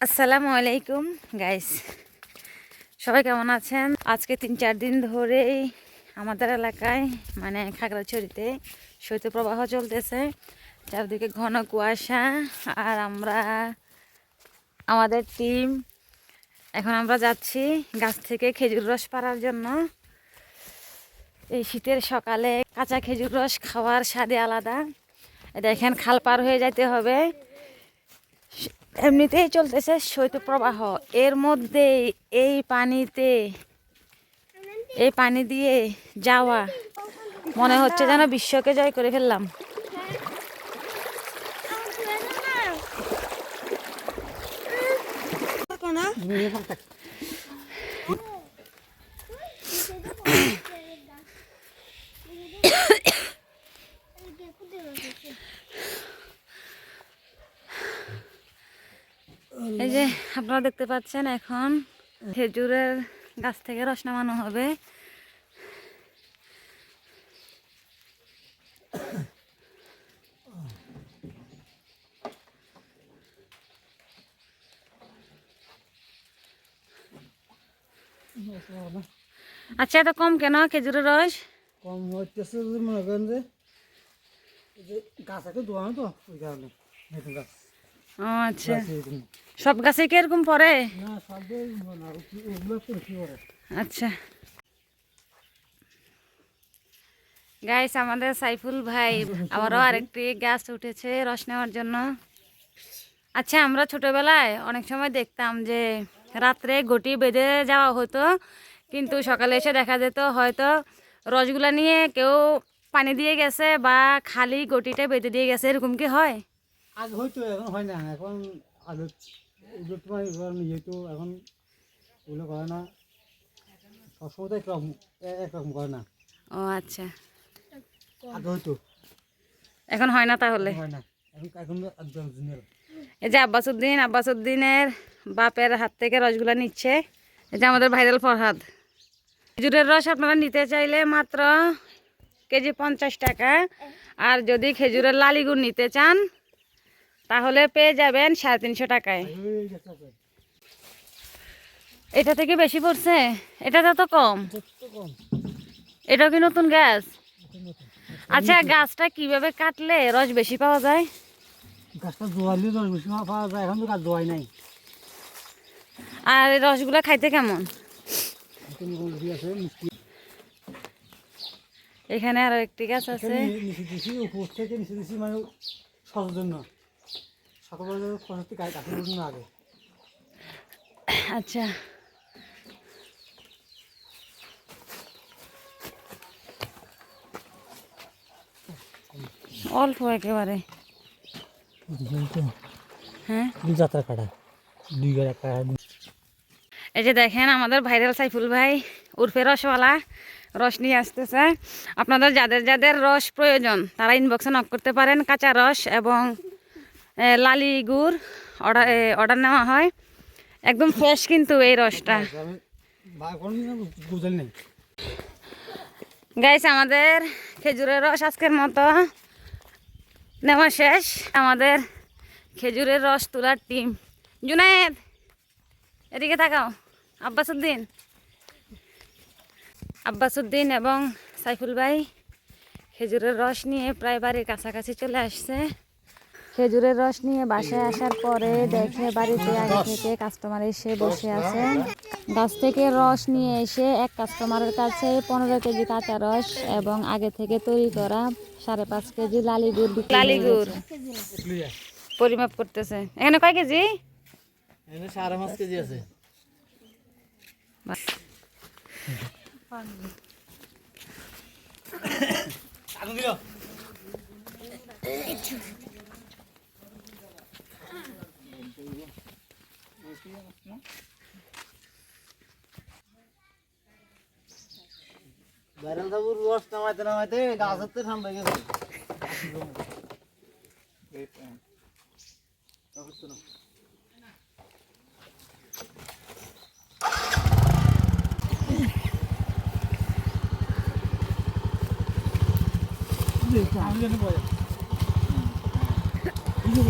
আসসালামু আলাইকুম গাইস সবাই কেমন আছেন? আজকে তিন, চার দিন ধরেই আমাদের এলাকায় মানে খাগড়াছড়িতে শৈত্যপ্রবাহ চলতেছে। চারদিকে ঘন কুয়াশা আর আমরা, আমাদের টিম এখন আমরা যাচ্ছি গাছ থেকে খেজুর রস পাড়ার জন্য। এই শীতের সকালে কাঁচা খেজুর রস খাওয়ার স্বাদে আলাদা। দেখেন খাল পার হয়ে যাইতে হবে। এমনিতেই চলতেছে শৈত্যপ্রবাহ। এর মধ্যে এই পানিতে এই পানি দিয়ে যাওয়া মনে হচ্ছে যেন বিশ্বকে জয় করে ফেললাম। এই যে আপনারা দেখতে পাচ্ছেন এখন খেজুরের গাছ থেকে রস নামানো হবে। আচ্ছা এত কম কেন খেজুরের রস? কম হচ্ছে মনে করেন যে গাছ আছে দোয়ানো তো, ওই কারণে গাছ। আচ্ছা। সব গাছে কি এরকম পরে আচ্ছা। গাইস আমাদের সাইফুল ভাই আবারও আরেকটি গাছ উঠেছে রস নেওয়ার জন্য। আচ্ছা আমরা ছোটবেলায় অনেক সময় দেখতাম যে রাত্রে গটি বেঁধে যাওয়া হতো কিন্তু সকালে এসে দেখা যেত হয়তো রসগুলা নিয়ে কেউ পানি দিয়ে গেছে বা খালি গটিটা বেঁধে দিয়ে গেছে এরকম কি হয়? আগে হয়তো এখন হয় না এখন আগে ওগুলো তোমার যেহেতু এখন ওগুলো করে না সবসময় তো একরকম একরকম করে না। ও আচ্ছা। আগে হয়তো। এখন হয় না তাহলে? হয় না। এখন এখন একদম জুনিয়র এই যে আব্বাসুদ্দিন আব্বাসুদ্দিনের বাপের হাত থেকে রসগুলা নিচ্ছে। এই যে আমাদের ভাইরাল ফরহাদ। খেজুরের রস আপনারা নিতে চাইলে মাত্র কেজি পঞ্চাশ টাকা। আর যদি খেজুরের লালিগুড় নিতে চান তাহলে পেয়ে যাবেন সাড়ে তিনশো টাকায়। এটা থেকে বেশি পড়ছে? এটা তো কম? এটাও কি নতুন গাছ আচ্ছা গাছটা কীভাবে কাটলে রস বেশি পাওয়া যায়? গাছটা দোয়ালি দশ বেশি পাওয়া যায় এখন তো গাছ দোয়াই নাই। আর রসগুলা খাইতে কেমন? এখানে আরও একটি গাছ আছে। নিচে দিছি উপর থেকে নিচে দিছি মানে সবার জন্য। সকালবেলা আগে। আচ্ছা। অল্প একেবারে। হ্যাঁ? যাত্রা কাটা। দুই গাড়ি কাটা। এই যে দেখেন আমাদের ভাইরাল সাইফুল ভাই উর্ফে রসওয়ালা রস নিয়ে আসতেছে। আপনাদের যাদের যাদের রস প্রয়োজন তারা ইনবক্সে নক করতে পারেন কাঁচা রস এবং লালি গুড় অর্ডার অর্ডার নেওয়া হয়। একদম ফ্রেশ কিন্তু এই রসটা। গাইস আমাদের খেজুরের রস আজকের মতো নেওয়া শেষ। আমাদের খেজুরের রস তোলার টিম জুনায়েদ, এদিকে থাকাও আব্বাসুদ্দিন। আব্বাসুদ্দিন এবং সাইফুল ভাই খেজুরের রস নিয়ে প্রায় বাড়ির কাছাকাছি চলে আসছে। খেজুরের রস নিয়ে বাসায় আসার পরে দেখে বাড়িতে আগে থেকে কাস্টমার এসে বসে আছে গাছ থেকে রস নিয়ে এসে এক কাস্টমারের কাছে পনেরো কেজি কাঁচা রস এবং আগে থেকে তৈরি করা সাড়ে পাঁচ কেজি লালি গুড় লালি গুড়। পরিমাপ করতেছে। এখানে কয় কেজি? সাড়ে পাঁচ কেজি আছে। আগুন দিল। বাইরাল সাবুর রস নামাইতে নামাইতে গাছ হতে ঠান্ডা গেছে আমি জানি বয়া এই যে